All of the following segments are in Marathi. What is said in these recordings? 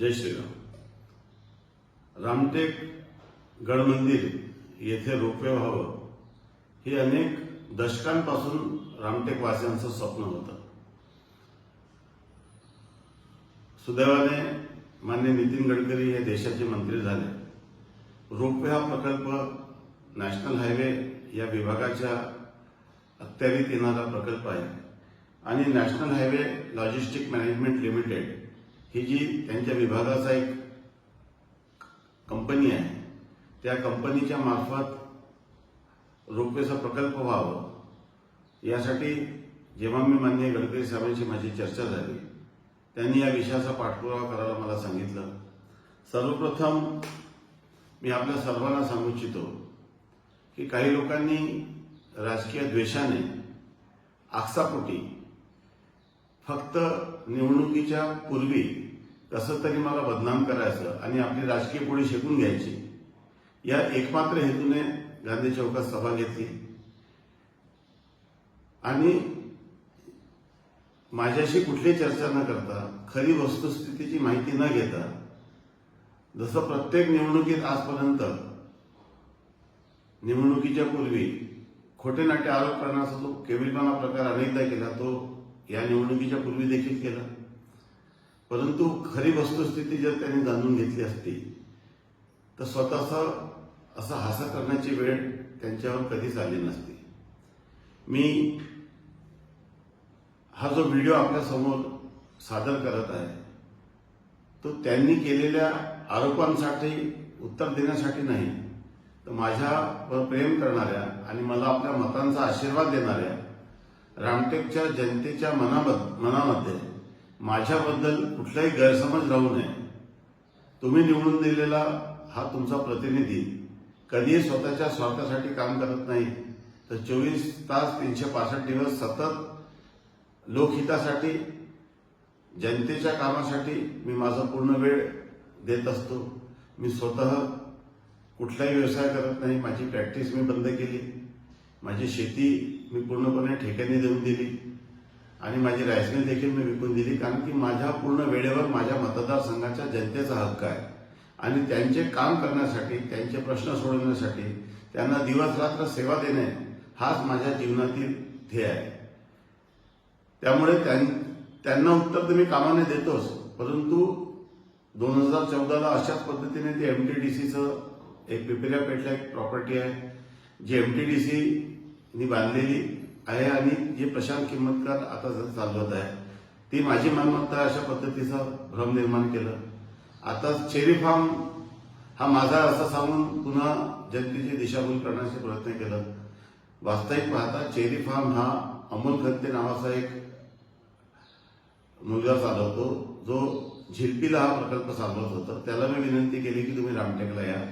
जय श्रीराम. रामटेक गड मंदिर येथे रोपवे व्हावं हे अनेक दशकांपासून रामटेकवासियांचं स्वप्न होतं. सुदैवाने मान्य नितीन गडकरी हे देशाचे मंत्री झाले. रोपवे हा प्रकल्प नॅशनल हायवे या विभागाच्या अखत्यारीत येणारा प्रकल्प आहे. आणि national highway logistic management limited ही जी त्यांच्या विभागाचा एक कंपनी आहे त्या कंपनीच्या मार्फत रोपवेचा प्रकल्प व्हावं यासाठी जेव्हा मी माननीय गडकरी साहेबांशी माझी चर्चा झाली त्यांनी या विषयाचा पाठपुरावा करायला मला सांगितलं. सर्वप्रथम मी आपल्या सर्वांना सांगू इच्छितो की काही लोकांनी राजकीय द्वेषाने आक्षापोटी फक्त निवडणुकीच्या पूर्वी कसं तरी मला बदनाम करायचं आणि आपली राजकीय पोळी शेकून घ्यायची. या एकमात्र हेतूने गांधी चौकात सभा घेतली. आणि माझ्याशी कुठलीही चर्चा न करता खरी वस्तुस्थितीची माहिती न घेता जसं प्रत्येक निवडणुकीत आजपर्यंत निवडणुकीच्या पूर्वी खोटे नाटे आरोप करण्याचा जो केविलपणा प्रकार अनेकदा केला तो या निवडणुकीच्या पूर्वी देखील केला. परंतु खरी वस्तुस्थिती जर त्यांनी जाणून घेतली असती तर स्वतःचा असा हासा करण्याची वेळ त्यांच्यावर कधीच आली नसती. मी हा जो व्हिडिओ आपल्यासमोर सादर करत आहे तो त्यांनी केलेल्या आरोपांसाठी उत्तर देण्यासाठी नाही तर माझ्यावर प्रेम करणाऱ्या आणि मला आपल्या मतांचा आशीर्वाद देणाऱ्या रामटेकच्या जनतेच्या मनाबद्द मनामध्ये माझ्याबद्दल कुठलाही गैरसमज राहू नये. तुम्ही निवडून दिलेला हा तुमचा प्रतिनिधी कधीही स्वतःच्या स्वार्थासाठी काम करत नाही तर चोवीस तास तीनशे पासष्ट दिवस सतत लोकहितासाठी जनतेच्या कामासाठी मी माझा पूर्ण वेळ देत असतो. मी स्वतः कुठलाही व्यवसाय करत नाही. माझी प्रॅक्टिस मी बंद केली. माझी शेती मी पूर्णपणे ठेक्याने देऊन दिली. आणि माझी राईस देखील मी विकून दिली कारण की माझ्या पूर्ण वेळेवर माझ्या मतदारसंघाच्या जनतेचा हक्क आहे. आणि त्यांचे काम करण्यासाठी त्यांचे प्रश्न सोडवण्यासाठी त्यांना दिवस रात्र सेवा देणे हाच माझ्या जीवनातील ध्येय आहे. त्यामुळे त्यां- त्यांना उत्तर तर मी कामाने देतोच परंतु दोन हजार चौदाला अशाच पद्धतीने ते एमटीडीसीचं एक पिपिल्या पेठला एक प्रॉपर्टी आहे जी एमटीडीसीनी बांधलेली आहे आणि जे प्रशांत किंमतकार आता जर चालवत आहे ती माझी मालमत्ता अशा पद्धतीचा भ्रम निर्माण केलं. आता चेरी फार्म हा माझा असं सांगून पुन्हा जनतेची दिशाभूल करण्याचा प्रयत्न केला. वास्तविक पाहता चेरी फार्म हा अमोल खत्ते नावाचा एक मुलगा चालवतो जो झिलपीला हा प्रकल्प चालवत होता. त्याला मी विनंती केली की तुम्ही रामटेकला या.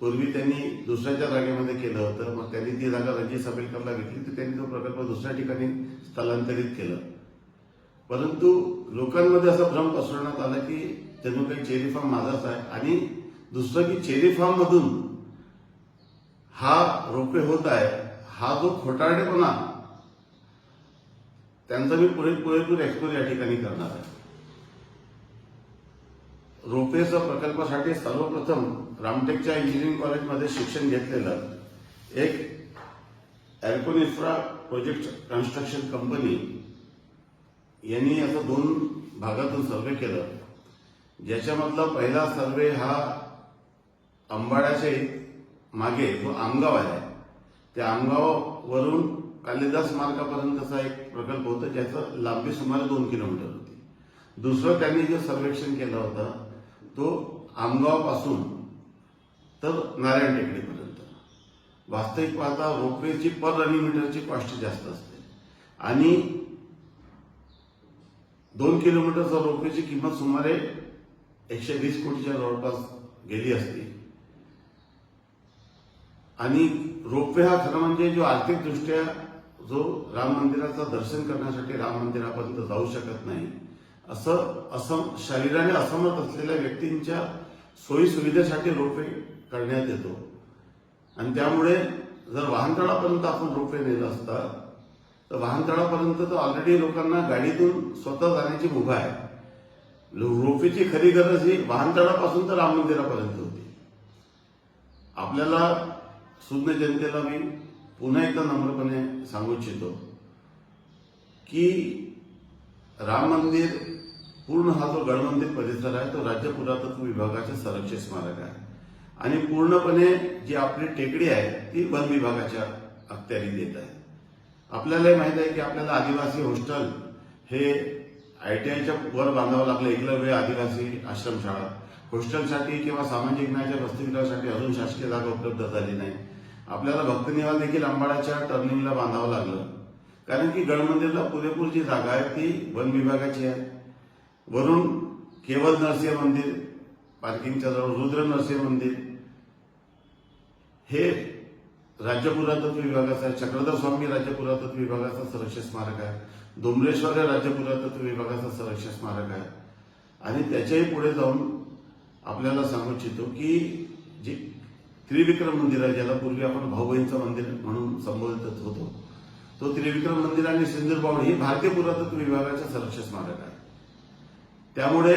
पूर्वी त्यांनी दुसऱ्याच्या जागेमध्ये केलं होतं मग त्यांनी ती जागा रणजित सबेलकरला घेतली तर त्यांनी तो प्रकल्प दुसऱ्या ठिकाणी स्थलांतरित केलं. परंतु लोकांमध्ये असा भ्रम पसरवण्यात आला की जणू काही चेरी फार्म माझाच आहे आणि दुसरं की चेरी फार्म मधून हा रोपे होत आहे हा जो खोटारडेपणा त्यांचा मी पुढे पुरेपूर एक्सप्लोर या ठिकाणी करणार आहे. रोपेचा प्रकल्पासाठी सर्वप्रथम रामटेकच्या इंजिनिअरिंग कॉलेजमध्ये शिक्षण घेतलेलं एक एल्कोनिफ्रा प्रोजेक्ट कन्स्ट्रक्शन कंपनी यांनी आता दोन भागातून सर्वे केलं. ज्याच्यामधला पहिला सर्वे हा अंबाड्याचे मागे जो आमगाव आहे त्या आमगावावरून कालिदास मार्गापर्यंतचा एक प्रकल्प होता ज्याचं लांबी सुमारे दोन किलोमीटर होती. दुसरं त्यांनी जे सर्वेक्षण केलं होतं तो आमगावपासून तर नारायण टेकडीपर्यंत वास्तविक पाहता रोपवेची पर रनिंग मीटरची कॉस्ट जास्त असते. आणि दोन किलोमीटरचा रोपवेची किंमत सुमारे एकशे वीस कोटीच्या जवळपास गेली असती. आणि रोपवे हा खरं म्हणजे जो आर्थिकदृष्ट्या जो राम मंदिराचं दर्शन करण्यासाठी राम मंदिरापर्यंत जाऊ शकत नाही असं असम शरीराने असमत असलेल्या व्यक्तींच्या सोयीसुविधेसाठी रोपे रोपवे करण्यात येतो. आणि त्यामुळे जर वाहनतळापर्यंत आपण रोपवे नेलं असता तर वाहनतळापर्यंत तर ऑलरेडी लोकांना गाडीतून स्वतः जाण्याची मुभा आहे. रोपेची रोपवेची खरी गरज ही वाहनतळापासून तर राम मंदिरापर्यंत होती. आपल्याला सुज्ञ जनतेला मी पुन्हा एकदा नम्रपणे सांगू इच्छितो की राम मंदिर पूर्ण हा जो गडमंदिर परिसर आहे तो राज्य पुरातत्व विभागाचे संरक्षित स्मारक आहे. आणि पूर्णपणे जी आपली टेकडी आहे ती वन विभागाच्या अखत्यारीत येत आहे. आपल्यालाही माहीत आहे की आपल्याला आदिवासी हॉस्टेल हे आयटीआयच्या वर बांधावं लागलं एकलव्य आदिवासी आश्रमशाळा. हॉस्टेलसाठी किंवा सामाजिक न्यायाच्या वसतिगृहासाठी अजून शासकीय जागा उपलब्ध झाली नाही. आपल्याला भक्तनिवाल देखील अंबाडाच्या टर्निंगला बांधावं लागलं. कारण की गडमंदिरला पुरेपूर जी जागा आहे ती वन विभागाची आहे. वरून केवळ नरसिंह मंदिर पार्किंगच्या जवळ रुद्र नरसिंह मंदिर हे राज्य पुरातत्व विभागाचं आहे चक्रधर स्वामी राज्य पुरातत्व विभागाचं संरक्षित स्मारक आहे. डोंबरेश्वर हे राज्य पुरातत्व विभागाचं संरक्षित स्मारक आहे. आणि त्याच्याही पुढे जाऊन आपल्याला सांगू इच्छितो की जे त्रिविक्रम मंदिर आहे ज्याला पूर्वी आपण भाऊ मंदिर म्हणून संबोधित होतो तो त्रिविक्रम मंदिर आणि सिंदूर बावडी ही भारतीय पुरातत्व विभागाचं संरक्षित स्मारक आहे. त्यामुळे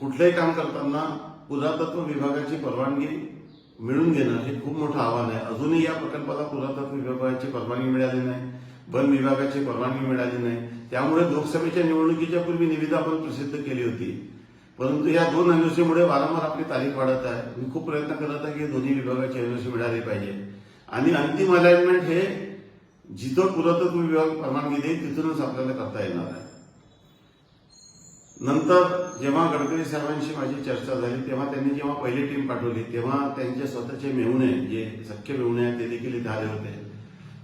कुठलंही काम करताना पुरातत्व विभागाची परवानगी मिळून घेणं हे खूप मोठं आव्हान आहे. अजूनही या प्रकल्पाला पुरातत्व विभागाची परवानगी मिळाली नाही वन विभागाची परवानगी मिळाली नाही. त्यामुळे लोकसभेच्या निवडणुकीच्या पूर्वी निविदा आपण प्रसिद्ध केली होती. परंतु या दोन एनओसीमुळे वारंवार आपली तारीख वाढत आहे. मी खूप प्रयत्न करत आहे की दोन्ही विभागाची एनओसी मिळाली पाहिजे. आणि अंतिम अलाइनमेंट हे जिथं पुरातत्व विभाग परवानगी देईल तिथूनच आपल्याला करता येणार आहे. नंतर जेव्हा गडकरी साहेबांशी माझी चर्चा झाली तेव्हा त्यांनी जेव्हा पहिली टीम पाठवली तेव्हा त्यांचे स्वतःचे मेहुणे जे सख्य मेहुणे आहेत ते देखील इथे आले होते.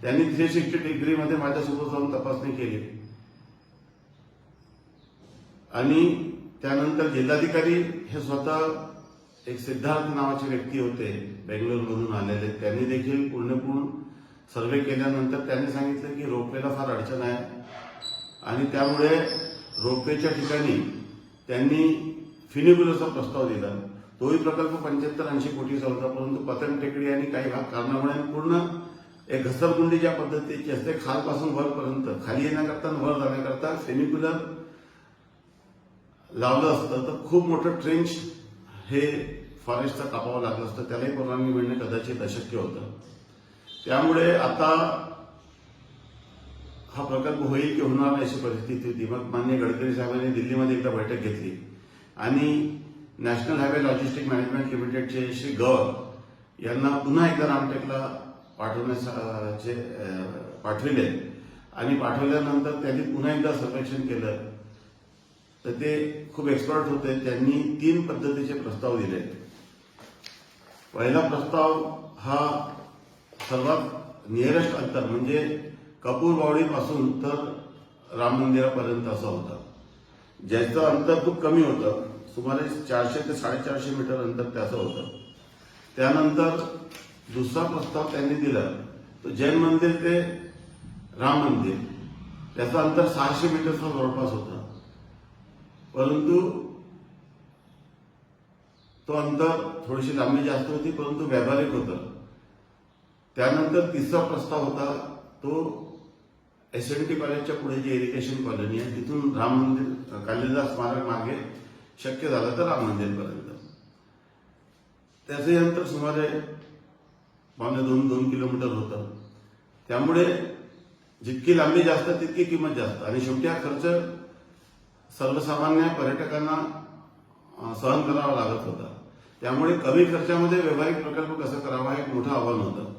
त्यांनी थ्री सिक्स्टी डिग्रीमध्ये माझ्यासोबत जाऊन तपासणी केली. आणि त्यानंतर जिल्हाधिकारी हे स्वतः एक सिद्धार्थ नावाचे व्यक्ती होते बेंगलोरमधून आलेले. त्यांनी देखील पूर्णपूर्ण सर्वे केल्यानंतर त्यांनी सांगितलं की रोपवेला फार अडचण आहे. आणि त्यामुळे रोपवेच्या ठिकाणी त्यांनी फिनिब्युलरचा प्रस्ताव दिला. तोही प्रकल्प पंच्याहत्तर ऐंशी कोटीचा होता परंतु पतंग टेकडी आणि काही भाग कारणामुळे पूर्ण एक घसरगुंडी ज्या पद्धतीची असते खालपासून वरपर्यंत खाली येण्याकरता वर जाण्याकरता फेनिक्युलर लावलं असतं तर खूप मोठं ट्रेंच हे फॉरेस्टचं कापावं लागलं असतं. त्यालाही परवानगी मिळणे कदाचित अशक्य होतं. त्यामुळे आता हा प्रकल्प होईल की होणार नाही अशी परिस्थिती होती. मग मान्य गडकरी साहेबांनी दिल्लीमध्ये एकदा बैठक घेतली. आणि नॅशनल हायवे लॉजिस्टिक मॅनेजमेंट लिमिटेडचे श्री गौर यांना पुन्हा एकदा रामटेकला पाठवण्याचे पाठविले. आणि पाठवल्यानंतर त्यांनी पुन्हा एकदा सर्वेक्षण केलं. तर ते खूप एक्सपर्ट होते. त्यांनी तीन पद्धतीचे प्रस्ताव दिले. पहिला प्रस्ताव हा सर्वात नियरेस्ट अंतर म्हणजे कपूरबावडीपासून तर राम मंदिरापर्यंत असा होता. ज्याचं अंतर खूप कमी होतं. सुमारे चारशे ते साडेचारशे मीटर अंतर त्याचं होतं. त्यानंतर दुसरा प्रस्ताव त्यांनी दिला. तो जैन मंदिर ते राम मंदिर. त्याचं अंतर सहाशे मीटरचा जवळपास होता. परंतु तो अंतर थोडीशी लांबी जास्त होती परंतु व्यावहारिक होतं. त्यानंतर तिसरा प्रस्ताव होता तो एस एन टी कॉलेजच्या पुढे जी एज्युकेशन कॉलनी आहे तिथून राम मंदिर कालिदास स्मारक मागे शक्य झालं तर राम मंदिरपर्यंत. त्याचे अंतर सुमारे पावणे दोन दोन किलोमीटर होतं. त्यामुळे जितकी लांबी जास्त तितकी किंमत जास्त. आणि शेवटी हा खर्च सर्वसामान्य पर्यटकांना सहन करावा लागत होता. त्यामुळे कमी खर्चामध्ये व्यावहारिक प्रकल्प कसा करावा हे एक मोठं आव्हान होतं.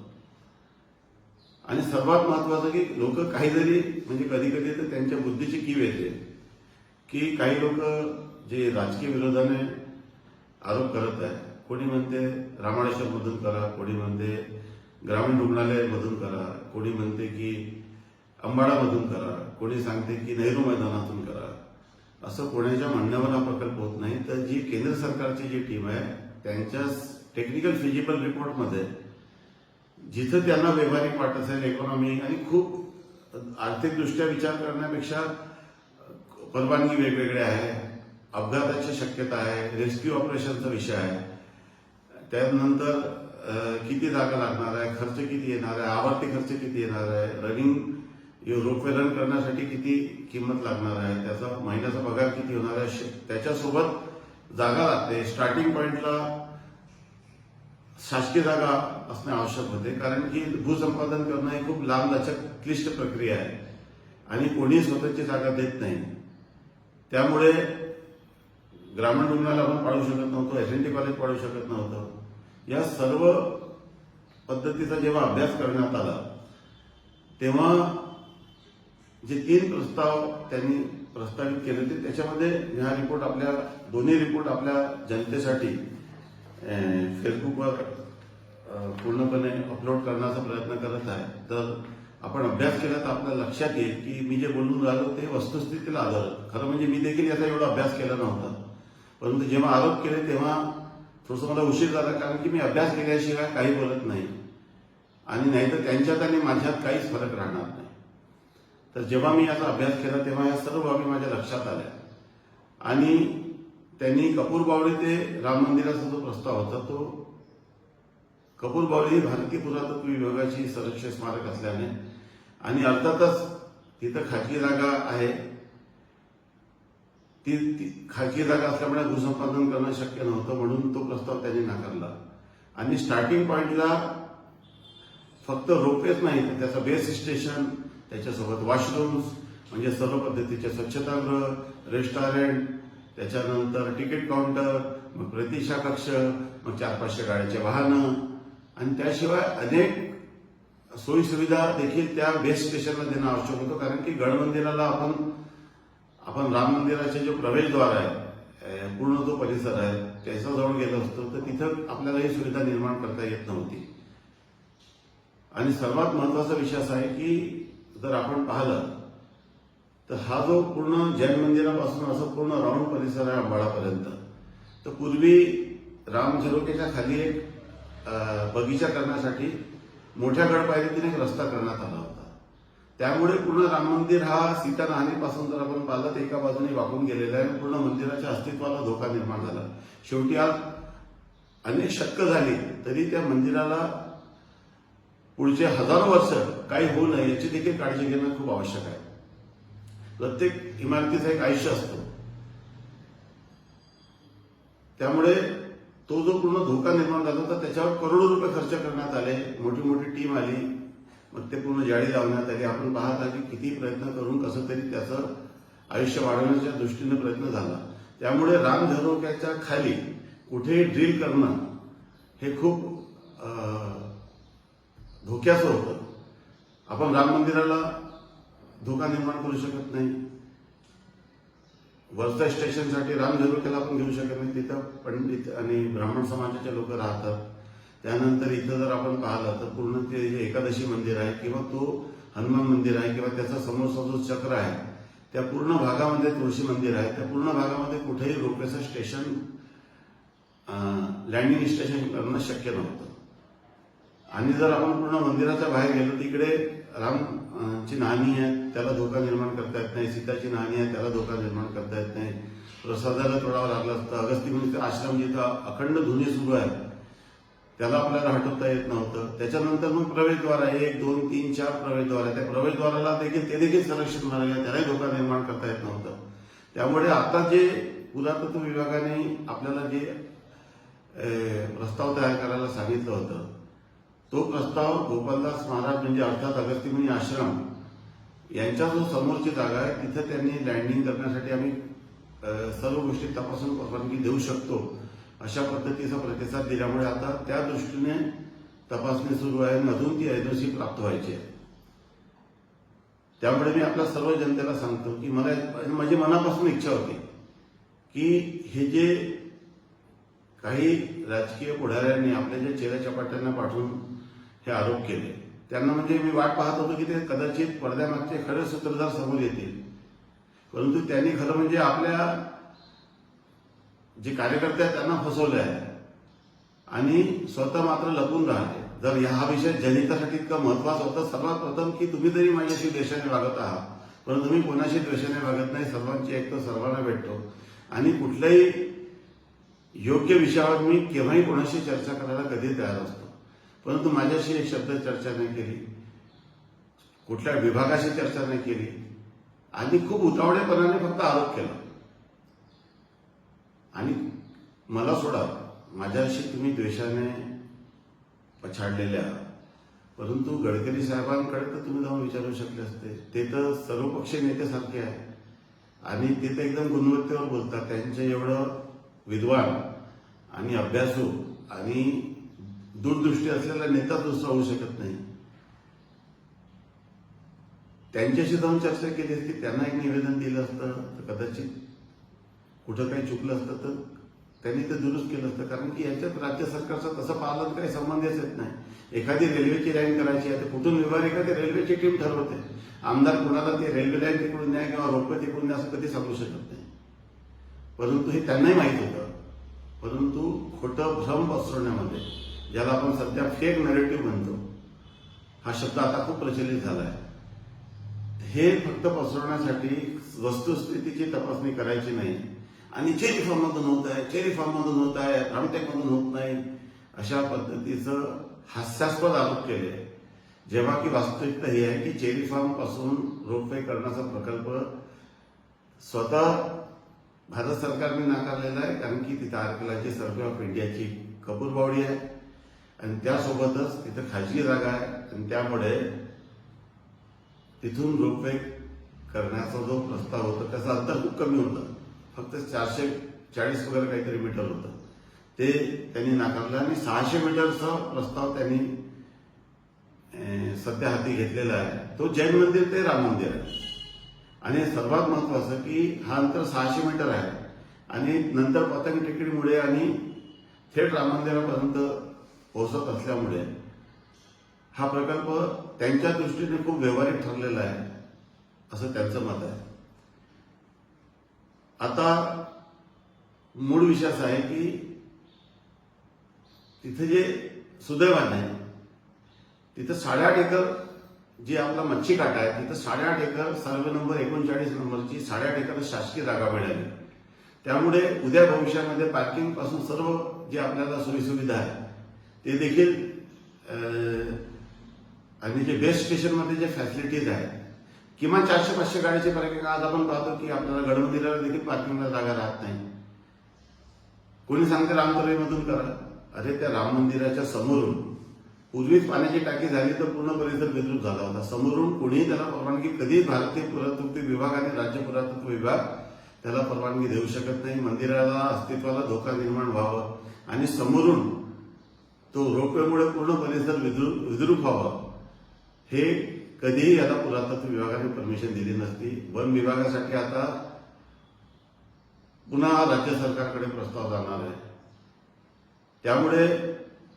आणि सर्वात महत्वाचं की लोक काही जरी म्हणजे कधी कधी तर त्यांच्या बुद्धीची कीव येते. की काही लोक जे राजकीय विरोधाने आरोप करत आहे कोणी म्हणते रामाडेश्वर मधून करा कोणी म्हणते ग्रामीण रुग्णालय मधून करा कोणी म्हणते की अंबाडामधून करा कोणी सांगते की नेहरू मैदानातून करा. असं कोणाच्या म्हणण्यावर हा प्रकल्प होत नाही. तर जी केंद्र सरकारची जी टीम आहे त्यांच्या टेक्निकल फिजिबल रिपोर्टमध्ये जिथं त्यांना व्यावहारिक वाटत असेल इकॉनॉमी आणि खूप आर्थिकदृष्ट्या विचार करण्यापेक्षा परवानगी वेगवेगळ्या आहे अपघाताची शक्यता आहे रेस्क्यू ऑपरेशनचा विषय आहे. त्यानंतर किती जागा लागणार आहे खर्च किती येणार आहे आवर्ती खर्च किती येणार आहे रनिंग रोपवे रन करण्यासाठी किती किंमत लागणार आहे त्याचा महिन्याचा पगार किती होणार आहे श- त्याच्यासोबत जागा लागते. स्टार्टिंग पॉइंटला शासकीय जागा असणे आवश्यक होते. कारण की भूसंपादन करणं ही खूप लांबलचक क्लिष्ट प्रक्रिया आहे. आणि कोणी स्वतःची जागा देत नाही. त्यामुळे ग्रामीण रुग्णालय आपण पाळू शकत नव्हतो एस एन टी कॉलेज पाळू शकत नव्हतं. या सर्व पद्धतीचा जेव्हा अभ्यास करण्यात आला तेव्हा जे तीन प्रस्ताव त्यांनी प्रस्तावित केले होते त्याच्यामध्ये हा रिपोर्ट आपल्या दोन्ही रिपोर्ट आपल्या जनतेसाठी फेसबुकवर पूर्णपणे अपलोड करण्याचा प्रयत्न करत आहे. तर आपण अभ्यास केला तर आपल्या लक्षात येईल की मी जे बोलून राहिलो ते वस्तुस्थितीला आधार खरं म्हणजे मी देखील याचा एवढा अभ्यास केला नव्हता. परंतु जेव्हा आरोप केले तेव्हा थोडंसं मला उशीर झाला कारण की मी अभ्यास केल्याशिवाय काही बोलत नाही. आणि नाहीतर त्यांच्यात आणि माझ्यात काहीच फरक राहणार नाही. तर जेव्हा मी याचा अभ्यास केला तेव्हा या सर्व बाबी माझ्या लक्षात आल्या. आणि त्यांनी कपूर बावडी ते राम मंदिराचा जो प्रस्ताव होता तो कपूर बावडी ही भारतीय पुरातत्व विभागाची संरक्षण स्मारक असल्याने आणि अर्थातच तिथं खाजगी जागा आहे. ती ती खाजगी जागा असल्यामुळे भूसंपादन करणं शक्य नव्हतं म्हणून तो प्रस्ताव त्यांनी नाकारला. आणि स्टार्टिंग पॉईंटला फक्त रोपवेच नाही तर त्याचं बेस स्टेशन त्याच्यासोबत वॉशरूम्स म्हणजे सर्व पद्धतीचे स्वच्छतागृह रेस्टॉरंट त्याच्यानंतर तिकीट काउंटर मग प्रतीक्षा कक्ष मग चार पाचशे गाड्याचे वाहनं आणि त्याशिवाय अनेक सोयीसुविधा देखील त्या बेस स्टेशनला देणं आवश्यक होतं. कारण की गड मंदिराला आपण आपण राम मंदिराचे जो प्रवेशद्वार आहे पूर्ण जो परिसर आहे त्याच्याजवळ गेलो असतो तर तिथं आपल्याला ही सुविधा निर्माण करता येत नव्हती. आणि सर्वात महत्त्वाचा विषय असा आहे की जर आपण पाहिलं तर हा जो पूर्ण जैन मंदिरापासून असं पूर्ण राऊंड परिसर आहे अंबाळापर्यंत. तर पूर्वी राम झरोकेच्या खाली एक बगीचा करण्यासाठी मोठ्या गडपायरीतीने एक रस्ता करण्यात आला होता. त्यामुळे पूर्ण राम मंदिर हा सीता राहणीपासून जर आपण पाहिलं तर एका बाजूने वाकून गेलेला आहे आणि पूर्ण मंदिराच्या अस्तित्वाला धोका निर्माण झाला. शेवटी आज अनेक शक्य झाली तरी त्या मंदिराला पुढचे हजारो वर्ष काही होऊ नये याची देखील काळजी घेणं खूप आवश्यक आहे. प्रत्येक इमारतीचं एक आयुष्य असतं. त्यामुळे तो जो पूर्ण धोका निर्माण झाला होता त्याच्यावर करोडो रुपये खर्च करण्यात आले. मोठी मोठी टीम आली. मग ते पूर्ण जाळी लावण्यात आली. आपण पाहत की किती प्रयत्न करून कसं तरी त्याचं आयुष्य वाढवण्याच्या दृष्टीने प्रयत्न झाला. त्यामुळे राम झरोक्याच्या खाली कुठेही ड्रिल करणं हे खूप धोक्याचं होतं. आपण राम मंदिराला धोका निर्माण करू शकत नाही. वरच्या स्टेशनसाठी राम झरोक्याला आपण घेऊ शकत नाही. तिथं पंडित आणि ब्राह्मण समाजाचे लोक राहतात. त्यानंतर इथं जर आपण पाहिलं तर पूर्ण ते जे एकादशी मंदिर आहे किंवा तो हनुमान मंदिर आहे किंवा त्याचा समोरचा जो चक्र आहे त्या पूर्ण भागामध्ये तुळशी मंदिर आहे. त्या पूर्ण भागामध्ये कुठेही रोपेचं स्टेशन लँडिंग स्टेशन करणं शक्य नव्हतं. आणि जर आपण पूर्ण मंदिराच्या बाहेर गेलो तिकडे राम ची नाणी आहे त्याला धोका निर्माण करता येत नाही. सीताची नाणी आहे त्याला धोका निर्माण करता येत नाही. प्रसादाला तोडावं लागलं असतं. अगस्ती म्हणजे आश्रम जिथं अखंड धुनी सुरू आहे त्याला आपल्याला हटवता येत नव्हतं. त्याच्यानंतर मग प्रवेशद्वार आहे. एक दोन तीन चार प्रवेशद्वार आहे. त्या प्रवेशद्वाराला देखील ते देखील संरक्षित मार्ग आहे. त्यालाही धोका निर्माण करता येत नव्हतं. त्यामुळे आता जे पुरातत्व विभागाने आपल्याला जे प्रस्ताव तयार करायला सांगितलं होतं तो प्रस्ताव गोपालदास महाराज म्हणजे अर्थात अगस्तीमुनी आश्रम यांच्या जो समोरची जागा आहे. तिथं त्यांनी लँडिंग करण्यासाठी आम्ही सर्व गोष्टी तपासून परवानगी देऊ शकतो. अशा पद्धतीचा प्रतिसाद दिल्यामुळे आता त्या दृष्टीने तपासणी सुरू आहे. मधून अजून ती एजन्सी प्राप्त व्हायची आहे. त्यामुळे मी आपल्या सर्व जनतेला सांगतो की मला माझी मनापासून इच्छा होती की हे जे काही राजकीय पुढाऱ्यांनी आपल्या जे चेहऱ्या चपाट्यांना पाठवून हे आरोप केले. त्यांना म्हणजे मी वाट पाहत होतो की ते कदाचित पडद्यामागचे खरे सूत्रधार समोर येतील. परंतु त्यांनी खरं म्हणजे आपल्या जे कार्यकर्ते आहेत त्यांना फसवले आहे. आणि स्वतः मात्र लपून राहिले. जर हा विषय जनहितासाठी इतका महत्त्वाचा होता सर्वात प्रथम की तुम्ही तरी माझ्याशी द्वेषाने वागत आहात. परंतु मी कोणाशी द्वेषाने वागत नाही सर्वांची एक तर सर्वांना भेटतो. आणि कुठल्याही योग्य विषयावर मी केव्हाही कोणाशी चर्चा करायला कधी तयार असतो परंतु माझ्याशी एक शब्द चर्चा नाही केली. कुठल्या विभागाशी चर्चा नाही केली. आणि खूप उतावळेपणाने फक्त आरोप केला. आणि मला सोडा माझ्याशी तुम्ही द्वेषाने पछाडलेल्या परंतु गडकरी साहेबांकडे तर तुम्ही जाऊन विचारू शकले असते. ते तर सर्वपक्षीय नेत्यासारखे आहे आणि ते तर एकदम गुणवत्तेवर बोलतात. त्यांचे एवढं विद्वान आणि अभ्यासू आणि दूरदृष्टी असलेला नेता दुसरा होऊ शकत नाही. त्यांच्याशी जाऊन चर्चा केली असती त्यांना एक निवेदन दिलं असतं तर कदाचित कुठं काही चुकलं असतं तर त्यांनी ते दुरुस्त केलं असतं. कारण की याच्यात राज्य सरकारचा तसं पालन काही संबंधच येत नाही. एखादी रेल्वेची लाईन करायची आहे तर कुठून विभाग एखादी ते रेल्वेची टीम ठरवते. आमदार कुणाला ते रेल्वे लाईन तिकडून द्या किंवा रोपवे तिकडून द्या असं कधी सांगू शकत नाही. परंतु हे त्यांनाही माहीत होतं. परंतु खोटं भ्रम पसरवण्यामध्ये ज्याला आपण सध्या फेक नरेटिव्ह म्हणतो. हा शब्द आता खूप प्रचलित झाला आहे हे फक्त पसरवण्यासाठी वस्तुस्थितीची तपासणी करायची नाही. आणि चेरी फॉर्ममधून होत आहे चेरी फॉर्ममधून होत आहे रामटेकमधून होत नाही अशा पद्धतीचं हास्यास्पद आरोप केले. जेव्हा की वास्तविकता ही आहे की चेरी फार्मपासून रोपवे करण्याचा प्रकल्प स्वतः भारत सरकारने नाकारलेला आहे कारण की तिथं आर्किओलॉजी सर्वे ऑफ इंडियाची कपूरबावडी आहे. आणि त्यासोबतच तिथं खाजगी जागा आहे. आणि त्यामुळे तिथून रोपवे करण्याचा जो प्रस्ताव होता त्याचं अंतर खूप कमी होतं. फक्त चारशे चाळीस वगैरे काहीतरी मीटर होतं. ते त्यांनी नाकारलं आणि सहाशे मीटरचा प्रस्ताव त्यांनी सध्या हाती घेतलेला आहे. तो जैन मंदिर ते राम मंदिर आहे. आणि सर्वात महत्वाचं की हा अंतर सहाशे मीटर आहे. आणि नंतर पतंग टेकडीमुळे आणि थेट राम मंदिरापर्यंत पोहोचत असल्यामुळे हा प्रकल्प त्यांच्या दृष्टीने खूप व्यवहारिक ठरलेला आहे असं त्यांचं मत आहे. आता मूळ विषय असा आहे की तिथे जे सुदैवान आहे तिथं साडेआठ एकर जी आपला मच्छी काटा आहे तिथं साडेआठ एकर सर्वे नंबर एकोणचाळीस नंबरची साडेआठ एकर शासकीय जागा मिळाली. त्यामुळे उद्या भविष्यामध्ये पार्किंगपासून सर्व जे आपल्याला सोयीसुविधा आहे ते देखील आणि जे बेस्ट स्टेशनमध्ये जे फॅसिलिटीज आहेत किमान चारशे पाचशे गाडीचे पार्किंग आज आपण पाहतो की आपल्याला गडमंदिराला देखील पार्किंगला जागा राहत नाही. कोणी सांगते रामतर्वेमधून करा? अरे त्या राम मंदिराच्या समोरून पूर्वीच पाण्याची टाकी झाली तर पूर्ण परिसर विद्रुप झाला होता. समोरून कोणीही त्याला परवानगी कधी भारतीय पुरातत्व विभाग आणि राज्य पुरातत्व विभाग त्याला परवानगी देऊ शकत नाही. मंदिराला अस्तित्वाला धोका निर्माण व्हावं. आणि समोरून तो रोपवेमुळे पूर्ण परिसर विद्रुप व्हावा. हे कधीही आता पुरातत्व विभागाने परमिशन दिली नसती. वन विभागासाठी आता पुन्हा राज्य सरकारकडे प्रस्ताव जाणार आहे. त्यामुळे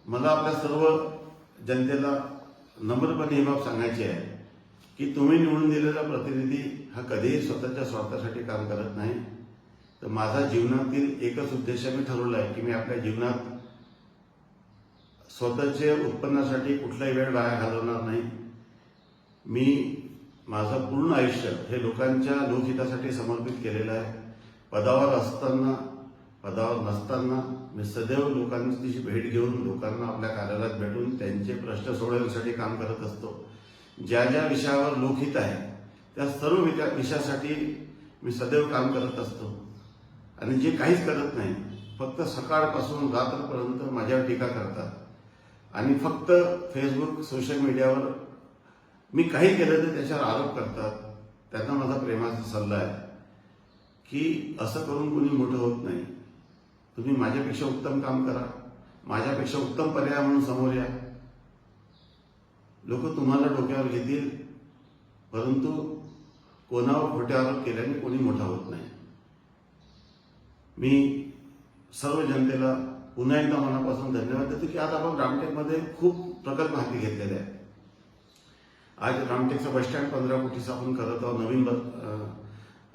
मला आपल्या सर्व जनतेला नम्रपणे ही बाब सांगायची आहे की तुम्ही निवडून दिलेला प्रतिनिधी हा कधीही स्वतःच्या स्वार्थासाठी काम करत नाही. तर माझा जीवनातील एकच उद्देश मी ठरवला आहे की मी आपल्या जीवनात स्वतःच्या उत्पन्नासाठी कुठलाही वेळ वाया घालवणार नाही. मी माझं पूर्ण आयुष्य हे लोकांच्या लोकहितासाठी समर्पित केलेलं आहे. पदावर असताना पदावर नसताना मी सदैव लोकांची भेट घेऊन लोकांना आपल्या कार्यालयात भेटून त्यांचे प्रश्न सोडवण्यासाठी काम करत असतो. ज्या ज्या विषयावर लोकहित आहे त्या सर्व विषयासाठी मी सदैव काम करत असतो. आणि जे काहीच करत नाही फक्त सकाळपासून रात्रपर्यंत माझ्यावर टीका करतात. आणि फक्त फेसबुक सोशल मीडियावर मी काही केलं तर त्याच्यावर आरोप करतात. त्यांना माझा प्रेमाचा सल्ला आहे की असं करून कोणी मोठं होत नाही. तुम्ही माझ्यापेक्षा उत्तम काम करा. माझ्यापेक्षा उत्तम पर्याय म्हणून समोर या. लोक तुम्हाला डोक्यावर घेतील परंतु कोणावर खोटे आरोप केल्याने कोणी मोठा होत नाही. मी सर्व जनतेला पुन्हा एकदा मनापासून धन्यवाद देतो की आज आपण रामटेकमध्ये खूप प्रकल्प हाती घेतलेले आहेत आज रामटेकचं बस स्टँड पंधरा कोटीचा आपण करत आहोत. नवीन बस-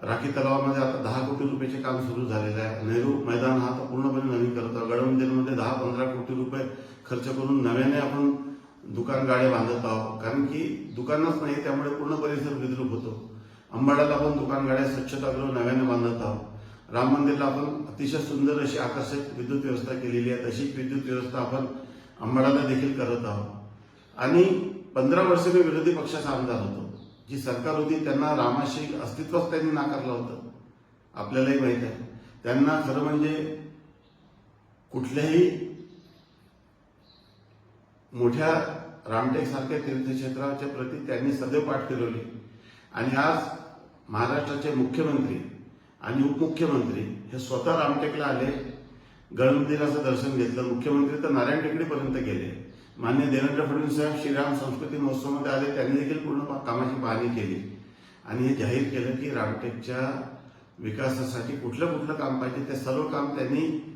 राखी तलावामध्ये आता दहा कोटी रुपयाचे काम सुरू झालेलं आहे. नेहरू मैदान हा आता पूर्णपणे नवीन करत आहोत. गडमंदिरमध्ये दहा पंधरा कोटी रुपये खर्च करून नव्याने आपण दुकान गाड्या बांधत आहोत. कारण की दुकानच नाही त्यामुळे पूर्ण परिसर विद्रूप होतो. अंबाडाला आपण दुकान गाड्या स्वच्छतागृह नव्याने बांधत आहोत. राम मंदिरला आपण अतिशय सुंदर अशी आकर्षक विद्युत व्यवस्था केलेली आहे. तशीच विद्युत व्यवस्था आपण अंबाडाला देखील करत आहोत. आणि पंधरा वर्ष मी विरोधी पक्षाचा आमदार होतो. जी सरकार होती त्यांना रामाशी अस्तित्वच त्यांनी नाकारलं होतं. आपल्यालाही माहीत आहे. त्यांना खरं म्हणजे कुठल्याही मोठ्या रामटेक सारख्या तीर्थक्षेत्राच्या प्रती त्यांनी सदैव पाठ फिरवली. आणि आज महाराष्ट्राचे मुख्यमंत्री आणि उपमुख्यमंत्री हे स्वतः रामटेकला आले. गणमंदिराचं दर्शन घेतलं. मुख्यमंत्री तर नारायण टेकडीपर्यंत गेले. मान्य देवेंद्र फडणवीस साहेब श्रीराम संस्कृती महोत्सवामध्ये आले. त्यांनी देखील पूर्ण कामाची पाहणी केली. आणि हे जाहीर केलं की रामटेकच्या विकासासाठी कुठलं कुठलं काम पाहिजे ते सर्व काम त्यांनी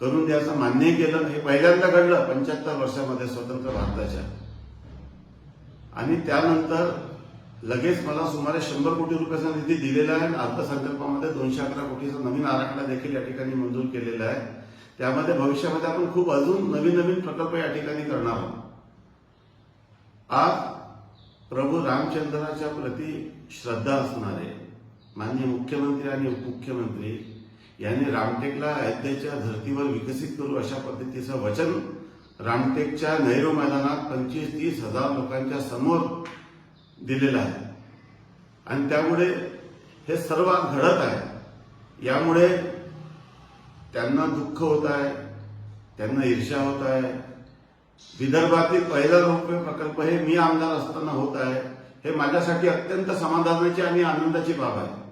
करून द्यायचं मान्य केलं. हे पहिल्यांदा घडलं पंच्याहत्तर वर्षामध्ये स्वतंत्र भारताच्या. आणि त्यानंतर लगेच मला सुमारे शंभर कोटी रुपयाचा निधी दिलेला आहे आणि अर्थसंकल्पामध्ये दोनशे अकरा कोटीचा नवीन आराखडा देखील या ठिकाणी मंजूर केलेला आहे. त्यामध्ये भविष्यामध्ये आपण खूप अजून नवीन नवीन प्रकल्प या ठिकाणी करणार आहोत. आज प्रभू रामचंद्राच्या प्रती श्रद्धा असणारे माननीय मुख्यमंत्री आणि उपमुख्यमंत्री यांनी रामटेकला अयोध्येच्या धर्तीवर विकसित करू अशा पद्धतीचं वचन रामटेकच्या नेहरू मैदानात पंचवीस तीस हजार लोकांच्या समोर दिलेलं आहे. आणि त्यामुळे हे सर्व घडत आहे. यामुळे त्यांना दुःख होत आहे त्यांना ईर्ष्या होत आहे. विदर्भातील पहिला रोपवे प्रकल्प हे मी आमदार असताना होत आहे. हे माझ्यासाठी अत्यंत समाधानाची आणि आनंदाची बाब आहे.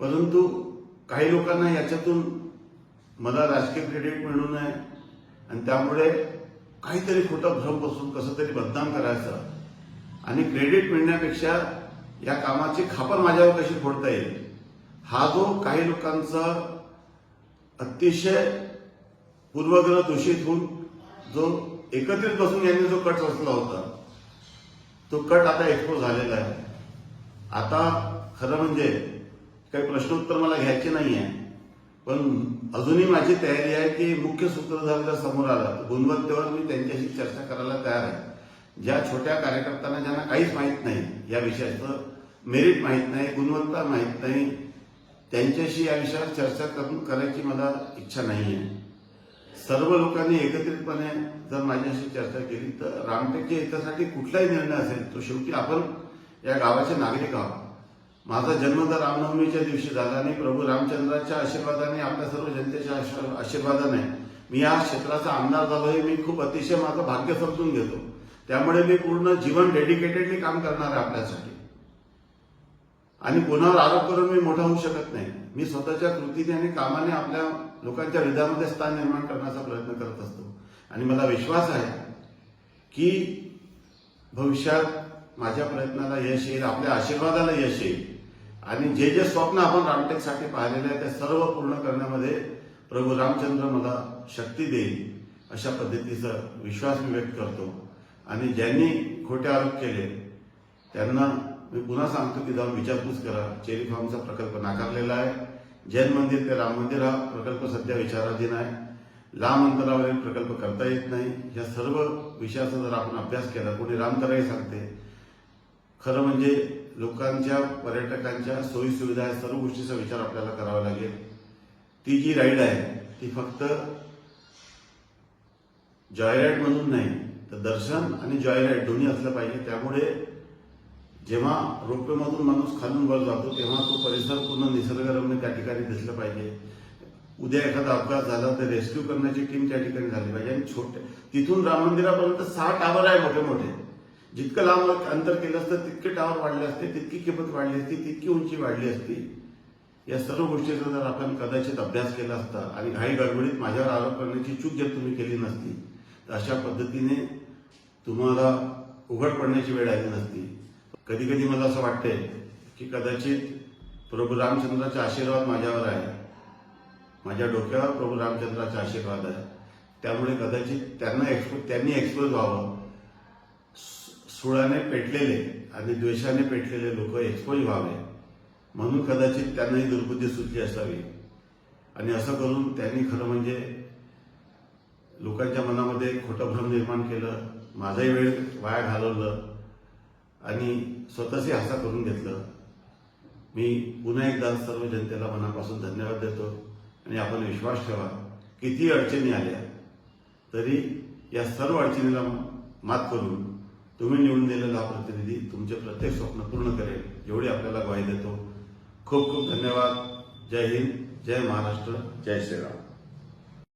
परंतु काही लोकांना याच्यातून मला राजकीय क्रेडिट मिळू नये. आणि त्यामुळे काहीतरी खोटं भ्रम बसून कसं तरी बदनाम करायचं आणि क्रेडिट मिळण्यापेक्षा या कामाची खापर माझ्यावर कशी फोडता येईल? हा जो काही लोकांचा अतिशय पूर्वग्रह दूषित होऊन जो एकत्रित बसून यांनी जो कट रचला होता तो कट आता एक्सपोज झालेला आहे. आता खरं म्हणजे काही प्रश्नोत्तर मला घ्यायचे नाही आहे पण अजूनही माझी तयारी आहे की मुख्य सूत्रधार जर समोर आला तर गुणवत्तेवर मी त्यांच्याशी चर्चा करायला तयार आहे. ज्या छोट्या कार्यकर्त्यांना ज्यांना काहीच माहीत नाही या विषयाचं मेरिट माहीत नाही गुणवत्ता माहीत नाही त्यांच्याशी या विषयावर चर्चा करून करायची मला इच्छा नाही आहे. सर्व लोकांनी एकत्रितपणे जर माझ्याशी चर्चा केली तर रामटेकच्या हितासाठी कुठलाही निर्णय असेल तो शेवटी आपण या गावाचे नागरिक आहोत. माझा जन्म तर रामनवमीच्या दिवशी झाला आणि प्रभू रामचंद्राच्या आशीर्वादाने आपल्या सर्व जनतेच्या आशीर्वादाने मी या क्षेत्राचा आमदार झालो हे मी खूप अतिशय माझं भाग्य समजून घेतो. त्यामुळे मी पूर्ण जीवन डेडिकेटेडली काम करणार आहे आपल्यासाठी. आणि कोणावर आरोप करून मी मोठा होऊ शकत नाही. मी स्वतःच्या कृतीने आणि कामाने आपल्या लोकांच्या हृदयामध्ये स्थान निर्माण करण्याचा प्रयत्न करत असतो. आणि मला विश्वास आहे की भविष्यात माझ्या प्रयत्नाला यश येईल आपल्या आशीर्वादाला यश येईल. आणि जे जे स्वप्न आपण रामटेकसाठी पाहिलेले आहे ते सर्व पूर्ण करण्यामध्ये प्रभू रामचंद्र मला शक्ती देईल अशा पद्धतीचा विश्वास मी व्यक्त करतो. आणि ज्यांनी खोटे आरोप केले त्यांना मी पुन्हा सांगतो की जाऊन विचारपूस करा. चेरी फार्मचा प्रकल्प नाकारलेला आहे. जैन मंदिर ते राम मंदिर हा प्रकल्प सध्या विचाराधीन आहे. लांब अंतरावरील प्रकल्प करता येत नाही. या सर्व विषयाचा जर आपण अभ्यास केला कोणी रामतराई सांगते खरं म्हणजे लोकांच्या पर्यटकांच्या सोयीसुविधा या सर्व गोष्टीचा विचार आपल्याला करावा लागेल. ती जी राईड आहे ती फक्त जॉयराईड म्हणून नाही तर दर्शन आणि जॉयराईड दोन्ही असलं पाहिजे. त्यामुळे जेव्हा रोपवेमधून माणूस खालून वर जातो तेव्हा तो परिसर पूर्ण निसर्गरम्य त्या ठिकाणी दिसलं पाहिजे. उद्या एखादा अपघात झाला तर रेस्क्यू करण्याची टीम त्या ठिकाणी झाली पाहिजे. आणि छोटे तिथून राम मंदिरापर्यंत सहा टावर आहे मोठे मोठे जितकं लांब अंतर केलं असतं तितके टावर वाढले असते तितकी किंमत वाढली असती तितकी उंची वाढली असती. या सर्व गोष्टीचा जर आपण कदाचित अभ्यास केला असता आणि घाई गडबडीत माझ्यावर आरोप करण्याची चूक जर तुम्ही केली नसती तर अशा पद्धतीने तुम्हाला उघड पडण्याची वेळ आली नसती. कधी कधी मला असं वाटतंय की कदाचित प्रभू रामचंद्राचा आशीर्वाद माझ्यावर आहे. माझ्या डोक्यावर प्रभू रामचंद्राचा आशीर्वाद आहे. त्यामुळे कदाचित त्यांना एक्सपो त्यांनी एक्सपोज व्हावं. सुळाने पेटलेले आणि द्वेषाने पेटलेले लोक एक्सपोज व्हावे. म्हणून कदाचित त्यांनाही दुर्बुद्धी सुचली असावी. आणि असं करून त्यांनी खरं म्हणजे लोकांच्या मनामध्ये खोटं भ्रम निर्माण केलं माझाही वेळ वाया घालवलं आणि स्वतःची हासा करून घेतलं. मी पुन्हा एकदा सर्व जनतेला मनापासून धन्यवाद देतो आणि आपण विश्वास ठेवा किती अडचणी आल्या तरी या सर्व अडचणीला मात करून तुम्ही निवडून दिलेला हा प्रतिनिधी तुमचे प्रत्येक स्वप्न पूर्ण करेल एवढी आपल्याला ग्वाही देतो. खूप खूप धन्यवाद. जय हिंद जय महाराष्ट्र जय श्रीराम.